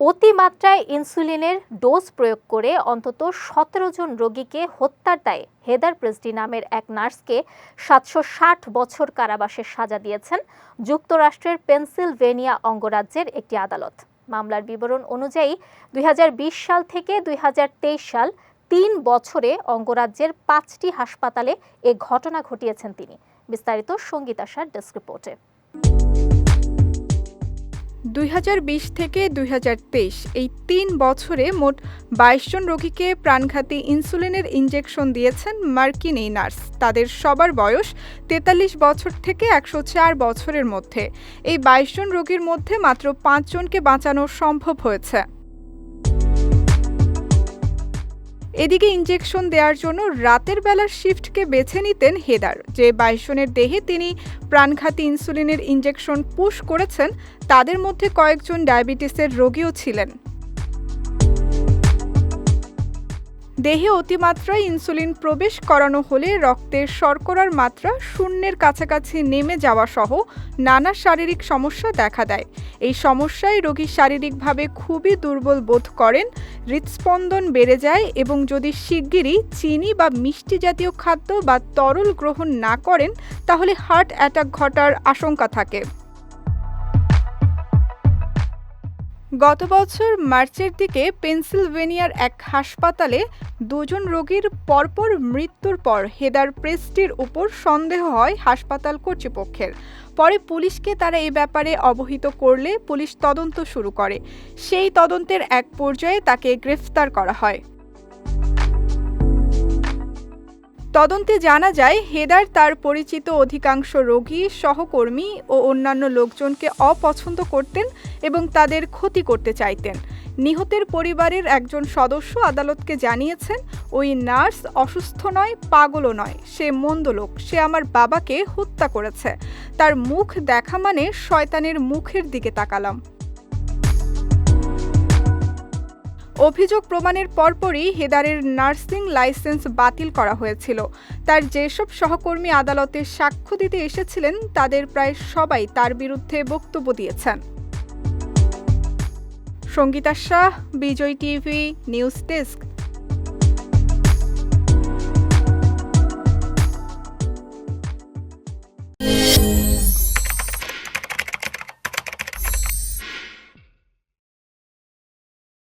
অতিমাত্রায় ইনসুলিনের ডোজ প্রয়োগ করে অন্তত সতেরো জন রোগীকে হত্যার দায়ে হেদার প্রেসডি নামের এক নার্সকে সাতশো ষাট বছর কারাবাসের সাজা দিয়েছেন যুক্তরাষ্ট্রের পেনসিলভেনিয়া অঙ্গরাজ্যের একটি আদালত। মামলার বিবরণ অনুযায়ী দুই হাজার বিশ সাল থেকে দুই হাজার তেইশ সাল তিন বছরে অঙ্গরাজ্যের পাঁচটি হাসপাতালে এ ঘটনা ঘটিয়েছেন তিনি। বিস্তারিত সংগীত আসার ডেস্ক রিপোর্টে। দুই হাজার বিশ থেকে দুই হাজার তেইশ, এই তিন বছরে মোট বাইশ জন রোগীকে প্রাণঘাতী ইনসুলিনের ইঞ্জেকশন দিয়েছেন মার্কিন এই নার্স। তাদের সবার বয়স তেতাল্লিশ বছর থেকে একশো চার বছরের মধ্যে। এই বাইশ জন রোগীর মধ্যে মাত্র পাঁচজনকে বাঁচানো সম্ভব হয়েছে। এদিকে ইনজেকশন দেওয়ার জন্য রাতের বেলার শিফটকে বেছে নিতেন হেদার। যে বাইশনের দেহে তিনি প্রাণঘাতী ইনসুলিনের ইনজেকশন পুশ করেছেন, তাদের মধ্যে কয়েকজন ডায়াবেটিসের রোগীও ছিলেন। দেহে অতিমাত্রায় ইনসুলিন প্রবেশ করানো হলে রক্তের শর্করার মাত্রা শূন্যের কাছাকাছি নেমে যাওয়া সহ নানা শারীরিক সমস্যা দেখা দেয়। এই সমস্যায় রোগী শারীরিকভাবে খুবই দুর্বল বোধ করেন হৃদস্পন্দন বেড়ে যায় এবং যদি শিগগিরই চিনি বা মিষ্টি জাতীয় খাদ্য বা তরল গ্রহণ না করেন, তাহলে হার্ট অ্যাটাক ঘটার আশঙ্কা থাকে। গত বছর মার্চের দিকে পেনসিলভেনিয়ার এক হাসপাতালে দুজন রোগীর পরপর মৃত্যুর পর হেদার প্রেস্টির উপর সন্দেহ হয় হাসপাতাল কর্তৃপক্ষের। পরে পুলিশকে তারা এ ব্যাপারে অবহিত করলে পুলিশ তদন্ত শুরু করে। সেই তদন্তের এক পর্যায়ে তাকে গ্রেফতার করা হয়। তদন্তে জানা যায়, হেদার তার পরিচিত অধিকাংশ রোগী, সহকর্মী ও অন্যান্য লোকজনকে অপছন্দ করতেন এবং তাদের ক্ষতি করতে চাইতেন। নিহতের পরিবারের একজন সদস্য আদালতকে জানিয়েছেন, ওই নার্স অসুস্থ নয়, পাগলও নয়। সে মন্দ লোক। সে আমার বাবাকে হত্যা করেছে। তার মুখ দেখা মানে শয়তানের মুখের দিকে তাকালাম। অভিযোগ প্রমাণের পরপরই হেদারের নার্সিং লাইসেন্স বাতিল করা হয়েছিল। তার যেসব সহকর্মী আদালতে সাক্ষ্য দিতে এসেছিলেন, তাদের প্রায় সবাই তার বিরুদ্ধে বক্তব্য দিয়েছেন। Sangeeta Shah, Bijoy TV, news desk.